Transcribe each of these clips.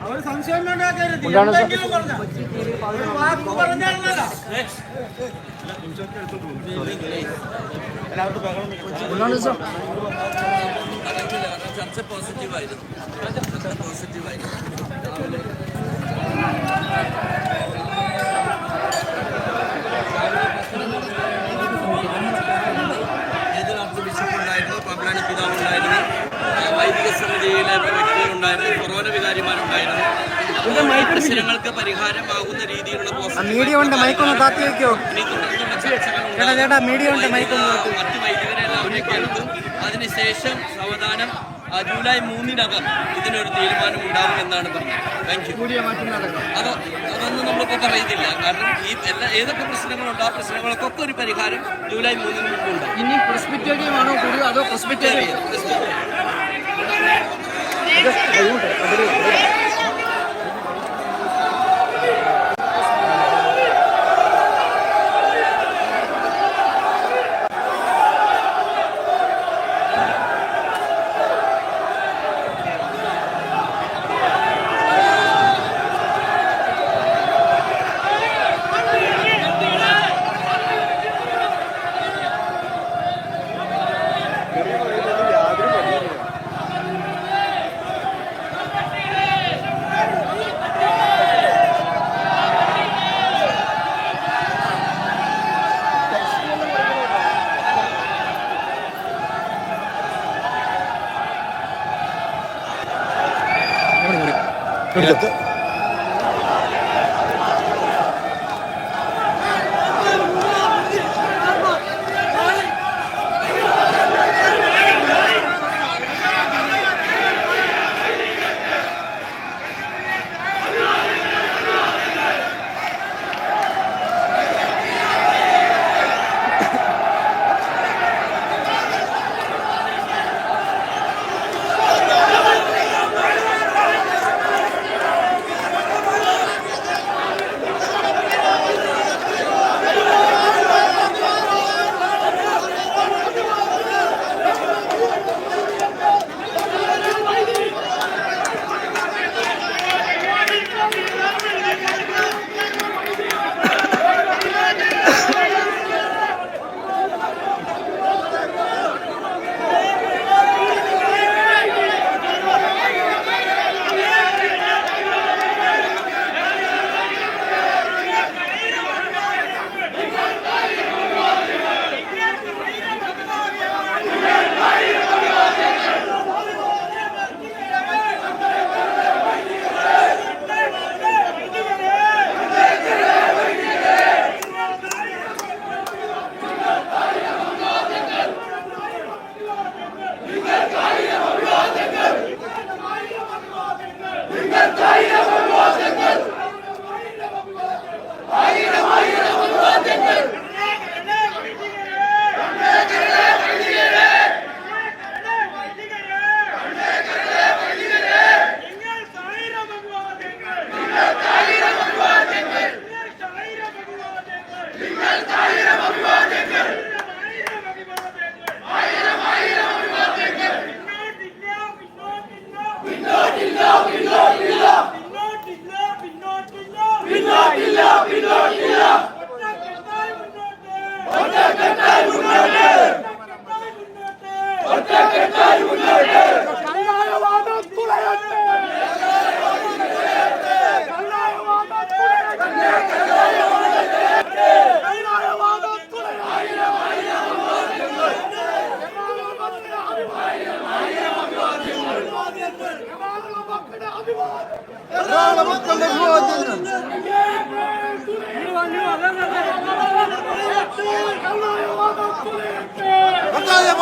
അവർ സംശയം സർ? എന്തെങ്കിലും പറഞ്ഞാ. ഒരു വാക്ക് പറഞ്ഞാലല്ല ചർച്ച പോസിറ്റീവായിരുന്നു ചർച്ച പോസിറ്റീവായിരുന്നു രാവിലെ ഏത് ആർച്ച് ബിഷപ്പ് ഉണ്ടായിരുന്നു പബ്ലാനി പിതാവ് ഉണ്ടായിരുന്നു ആ, വൈദിക സമിതിയിലെ വ്യക്തികളുണ്ടായിരുന്നു കൊറോണ വികാരിമാരുണ്ടായിരുന്നു പ്രശ്നങ്ങൾക്ക് പരിഹാരമാകുന്ന രീതിയിലുള്ള മീഡിയ ഉണ്ട് മൈക്കൊന്ന് താത്തി ചർച്ചകൾ ചേട്ടാ ചേട്ടാ മീഡിയ ഉണ്ട് മൈക്കൊന്ന് മറ്റ് അതിനുശേഷം സാവധാനം ആ, ജൂലൈ മൂന്നിനകം ഇതിനൊരു തീരുമാനം ഉണ്ടാവും എന്നാണ് പറഞ്ഞത്. താങ്ക് യു അത് അതൊന്നും നമ്മളിപ്പോൾ പറയുന്നില്ല കാരണം ഈ എല്ലാ ഏതൊക്കെ പ്രശ്നങ്ങളുണ്ടോ ആ പ്രശ്നങ്ങൾക്കൊക്കെ ഒരു പരിഹാരം ജൂലൈ മൂന്നിന് മുമ്പ് ഉണ്ടാവും ഇനി പ്രസ്ബിറ്റേറിയം ആണോ കൂടുതൽ അതോ പ്രസ്ബിറ്റേറിയം 그러죠.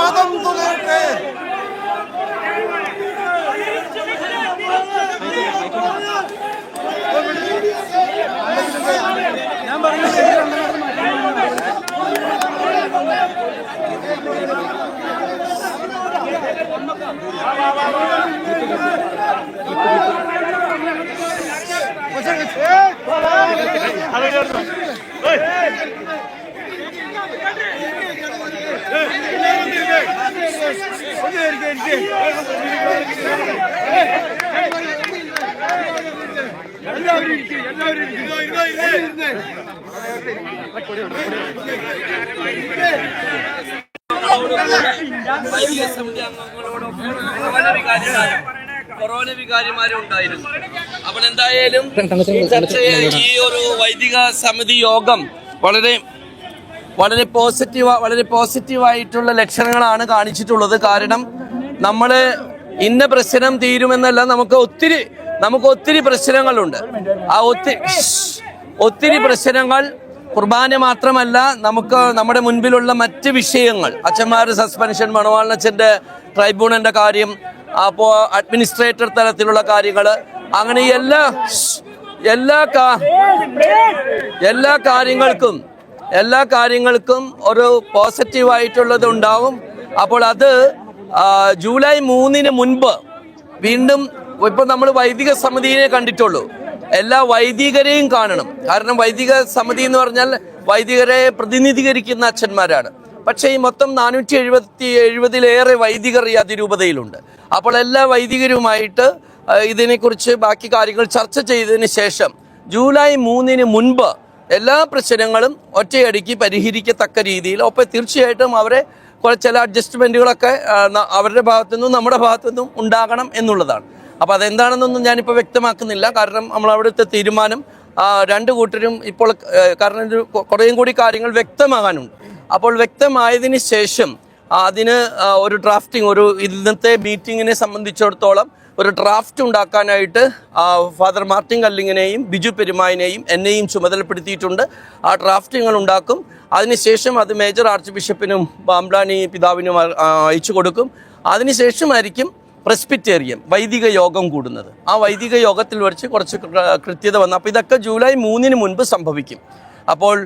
বাদম তুলে കൊറോണ വികാരിമാരും ഉണ്ടായിരുന്നു അപ്പോൾ എന്തായാലും ഈ ഒരു വൈദിക സമിതി യോഗം വളരെ വളരെ പോസിറ്റീവ് വളരെ പോസിറ്റീവായിട്ടുള്ള ലക്ഷണങ്ങളാണ് കാണിച്ചിട്ടുള്ളത്. കാരണം നമ്മൾ ഇന്ന പ്രശ്നം തീരുമെന്നല്ല നമുക്ക് ഒത്തിരി നമുക്ക് ഒത്തിരി പ്രശ്നങ്ങളുണ്ട്. ആ ഒത്തിരി ഒത്തിരി പ്രശ്നങ്ങൾ കുർബാന മാത്രമല്ല നമുക്ക് നമ്മുടെ മുൻപിലുള്ള മറ്റ് വിഷയങ്ങൾ. അച്ഛന്മാരുടെ സസ്പെൻഷൻ മണവാളച്ചന്റെ ട്രൈബ്യൂണലിന്റെ കാര്യം അപ്പോൾ അഡ്മിനിസ്ട്രേറ്റർ തലത്തിലുള്ള കാര്യങ്ങൾ അങ്ങനെ എല്ലാ എല്ലാ എല്ലാ കാര്യങ്ങൾക്കും എല്ലാ കാര്യങ്ങൾക്കും ഒരു പോസിറ്റീവായിട്ടുള്ളത് ഉണ്ടാവും അപ്പോൾ അത് ജൂലൈ മൂന്നിന് മുൻപ് വീണ്ടും ഇപ്പൊ നമ്മൾ വൈദിക സമിതിയെ കണ്ടിട്ടുള്ളൂ. എല്ലാ വൈദികരെയും കാണണം. കാരണം വൈദിക സമിതി എന്ന് പറഞ്ഞാൽ വൈദികരെ പ്രതിനിധീകരിക്കുന്ന അച്ഛന്മാരാണ്. പക്ഷേ ഈ മൊത്തം നാനൂറ്റി എഴുപത്തി എഴുപതിലേറെ വൈദികർ ഈ അതിരൂപതയിലുണ്ട്. അപ്പോൾ എല്ലാ വൈദികരുമായിട്ട് ഇതിനെക്കുറിച്ച് ബാക്കി കാര്യങ്ങൾ ചർച്ച ചെയ്തതിന് ശേഷം ജൂലൈ മൂന്നിന് മുൻപ് എല്ലാ പ്രശ്നങ്ങളും ഒറ്റയടിക്ക് പരിഹരിക്കത്തക്ക രീതിയിൽ ഒപ്പം തീർച്ചയായിട്ടും അവരെ ചില അഡ്ജസ്റ്റ്മെന്റുകളൊക്കെ അവരുടെ ഭാഗത്തു നിന്നും നമ്മുടെ ഭാഗത്തു നിന്നും ഉണ്ടാകണം എന്നുള്ളതാണ്. അപ്പോൾ അതെന്താണെന്നൊന്നും ഞാനിപ്പോൾ വ്യക്തമാക്കുന്നില്ല. കാരണം നമ്മൾ അവിടുത്തെ തീരുമാനം രണ്ട് കൂട്ടരും ഇപ്പോൾ കാരണം ഒരു കുറേയും കൂടി കാര്യങ്ങൾ വ്യക്തമാകാനുണ്ട്. അപ്പോൾ വ്യക്തമായതിന് ശേഷം അതിന് ഒരു ഡ്രാഫ്റ്റിംഗ് ഒരു ഇന്നത്തെ മീറ്റിങ്ങിനെ സംബന്ധിച്ചിടത്തോളം ഒരു ഡ്രാഫ്റ്റ് ഉണ്ടാക്കാനായിട്ട് ഫാദർ മാർട്ടിൻ കല്ലിങ്ങിനെയും ബിജു പെരുമായിനെയും എന്നെയും ചുമതലപ്പെടുത്തിയിട്ടുണ്ട്. ആ ഡ്രാഫ്റ്റിങ്ങൾ ഉണ്ടാക്കും. അതിനുശേഷം അത് മേജർ ആർച്ച് ബിഷപ്പിനും ബാംബ്ലാനി പിതാവിനും അയച്ചു കൊടുക്കും. അതിനുശേഷമായിരിക്കും പ്രസ്പിറ്റേറിയം വൈദിക യോഗം കൂടുന്നത്. ആ വൈദിക യോഗത്തിൽ വരച്ച് കുറച്ച് കൃത്യത വന്നു. അപ്പോൾ ഇതൊക്കെ ജൂലൈ മൂന്നിന് മുൻപ് സംഭവിക്കും. അപ്പോൾ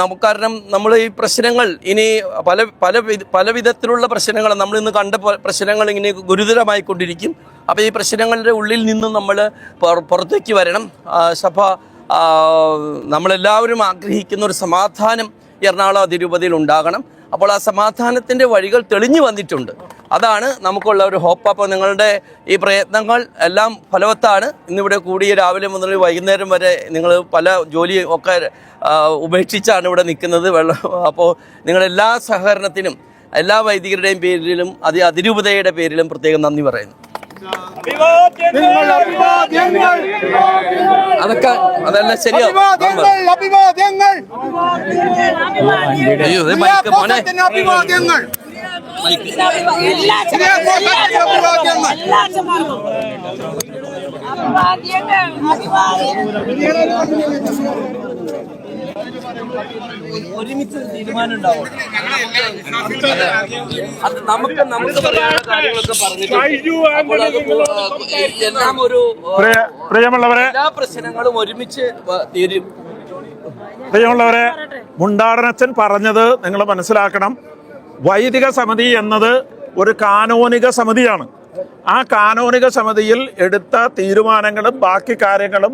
നമുക്ക് കാരണം നമ്മൾ ഈ പ്രശ്നങ്ങൾ ഇനി പല പല പല വിധത്തിലുള്ള പ്രശ്നങ്ങൾ നമ്മൾ ഇന്ന് കണ്ട പ്രശ്നങ്ങൾ ഇങ്ങനെ ഗുരുതരമായിക്കൊണ്ടിരിക്കും അപ്പോൾ ഈ പ്രശ്നങ്ങളുടെ ഉള്ളിൽ നിന്നും നമ്മൾ പുറത്തേക്ക് വരണം. സഭ നമ്മളെല്ലാവരും ആഗ്രഹിക്കുന്ന ഒരു സമാധാനം എറണാകുളം അതിരൂപതയിൽ ഉണ്ടാകണം. അപ്പോൾ ആ സമാധാനത്തിന്റെ വഴികൾ തെളിഞ്ഞു വന്നിട്ടുണ്ട്. അതാണ് നമുക്കുള്ള ഒരു ഹോപ്പ് അപ്പോൾ നിങ്ങളുടെ ഈ പ്രയത്നങ്ങൾ എല്ലാം ഫലവത്താണ്. ഇന്നിവിടെ കൂടി രാവിലെ മുതൽ വൈകുന്നേരം വരെ നിങ്ങൾ പല ജോലി ഒക്കെ ഉപേക്ഷിച്ചാണ് ഇവിടെ നിൽക്കുന്നത്. വെള്ളം അപ്പോൾ നിങ്ങളുടെ എല്ലാ സഹകരണത്തിനും എല്ലാ വൈദികരുടെയും പേരിലും അത് അതിരൂപതയുടെ പേരിലും പ്രത്യേകം നന്ദി പറയുന്നു. അതൊക്കെ അതല്ല ശരിയാവും അഭിവാദ്യങ്ങൾ അഭിവാദ്യങ്ങൾ. അയ്യോ മൈക്ക് മോനെ. അഭിവാദ്യങ്ങൾ അഭിവാദ്യങ്ങൾ. ഒരുമിച്ച് തീരുമാനം ഉണ്ടാവും അത് നമുക്ക് നമുക്ക് പറയാനുള്ള കാര്യങ്ങളൊക്കെ എല്ലാം ഒരു പ്രിയമുള്ളവരെ. എല്ലാ പ്രശ്നങ്ങളും ഒരുമിച്ച് തീരും. പ്രിയമുള്ളവരെ മുണ്ടാടനച്ചൻ പറഞ്ഞത് നിങ്ങൾ മനസ്സിലാക്കണം. വൈദിക സമിതി എന്നത് ഒരു കാനോനിക സമിതിയാണ്. ആ കാനോനിക സമിതിയിൽ എടുത്ത തീരുമാനങ്ങളും ബാക്കി കാര്യങ്ങളും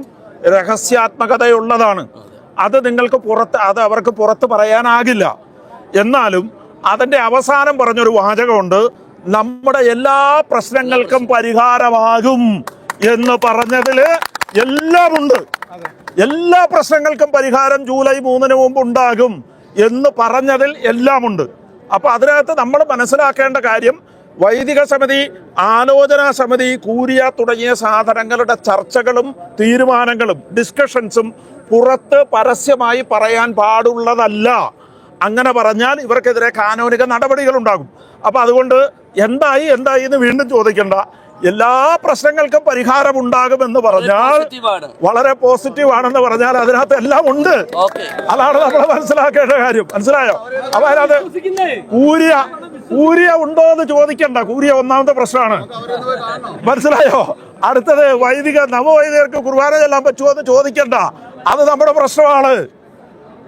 രഹസ്യാത്മകതയുള്ളതാണ്. അത് നിങ്ങൾക്ക് പുറത്ത് അത് അവർക്ക് പുറത്ത് പറയാനാകില്ല. എന്നാലും അതിന്റെ അവസാനം പറഞ്ഞൊരു വാചകമുണ്ട് നമ്മുടെ എല്ലാ പ്രശ്നങ്ങൾക്കും പരിഹാരമാകും എന്ന് പറഞ്ഞതിൽ എല്ലാമുണ്ട്. എല്ലാ പ്രശ്നങ്ങൾക്കും പരിഹാരം ജൂലൈ മൂന്നിന് മുമ്പ് ഉണ്ടാകും എന്ന് പറഞ്ഞതിൽ എല്ലാമുണ്ട്. അപ്പൊ അതിനകത്ത് നമ്മൾ മനസ്സിലാക്കേണ്ട കാര്യം വൈദിക സമിതി ആലോചനാ സമിതി കൂരിയ തുടങ്ങിയ സാധനങ്ങളുടെ ചർച്ചകളും തീരുമാനങ്ങളും ഡിസ്കഷൻസും പുറത്ത് പരസ്യമായി പറയാൻ പാടുള്ളതല്ല. അങ്ങനെ പറഞ്ഞാൽ ഇവർക്കെതിരെ കാനോനിക നടപടികൾ ഉണ്ടാകും അപ്പോൾ അതുകൊണ്ട് എന്തായി എന്തായി എന്ന് വീണ്ടും ചോദിക്കേണ്ട. എല്ലാ പ്രശ്നങ്ങൾക്കും പരിഹാരം ഉണ്ടാകുമെന്ന് പറഞ്ഞാൽ വളരെ പോസിറ്റീവ് ആണെന്ന് പറഞ്ഞാൽ അതിനകത്ത് എല്ലാം ഉണ്ട്. ഓക്കെ അതാണ് നമ്മൾ മനസ്സിലാക്കേണ്ട കാര്യം. മനസ്സിലായോ? അപ്പൊ അതിനകത്ത് കൂരിയ കൂരിയ ഉണ്ടോ എന്ന് ചോദിക്കണ്ട. കൂരിയ ഒന്നാമത്തെ പ്രശ്നമാണ്. മനസ്സിലായോ? അടുത്തത് വൈദിക നവവൈദികർക്ക് കുർബാന ചെല്ലാൻ പറ്റുമോ എന്ന് ചോദിക്കണ്ട. അത് നമ്മുടെ പ്രശ്നമാണ്.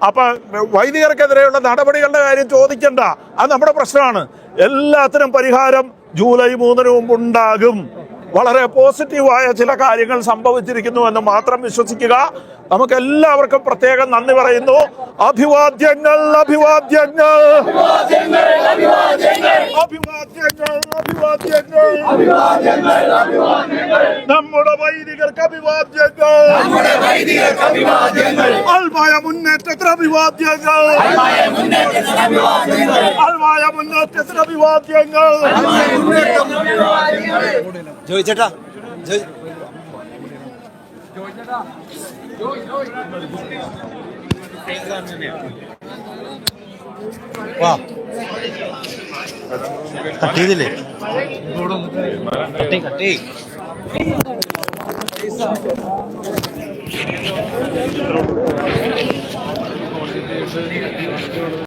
അപ്പൊ വൈദികർക്കെതിരെയുള്ള നടപടികളുടെ കാര്യം ചോദിക്കണ്ട. അത് നമ്മുടെ പ്രശ്നമാണ്. എല്ലാത്തിനും പരിഹാരം ജൂലൈ മൂന്നിന് മുമ്പ് ഉണ്ടാകും. വളരെ പോസിറ്റീവായ ചില കാര്യങ്ങൾ സംഭവിച്ചിരിക്കുന്നു എന്ന് മാത്രം വിശ്വസിക്കുക. നമുക്ക് എല്ലാവർക്കും പ്രത്യേകം നന്ദി പറയുന്നു. അഭിവാദ്യങ്ങൾ അഭിവാദ്യങ്ങൾ. അഭിവാദ്യങ്ങൾ അഭിവാദ്യങ്ങൾ. നമ്മുടെ വൈദികർക്ക് അഭിവാദ്യങ്ങൾ. അൽമായ മുന്നേറ്റത്തിന് അഭിവാദ്യങ്ങൾ. അൽമായ മുന്നേറ്റത്തിന് അഭിവാദ്യങ്ങൾ. ചോദിച്ചേട്ടാ വാ കട്ട് ചെയ്തില്ലേ കട്ടി കട്ടി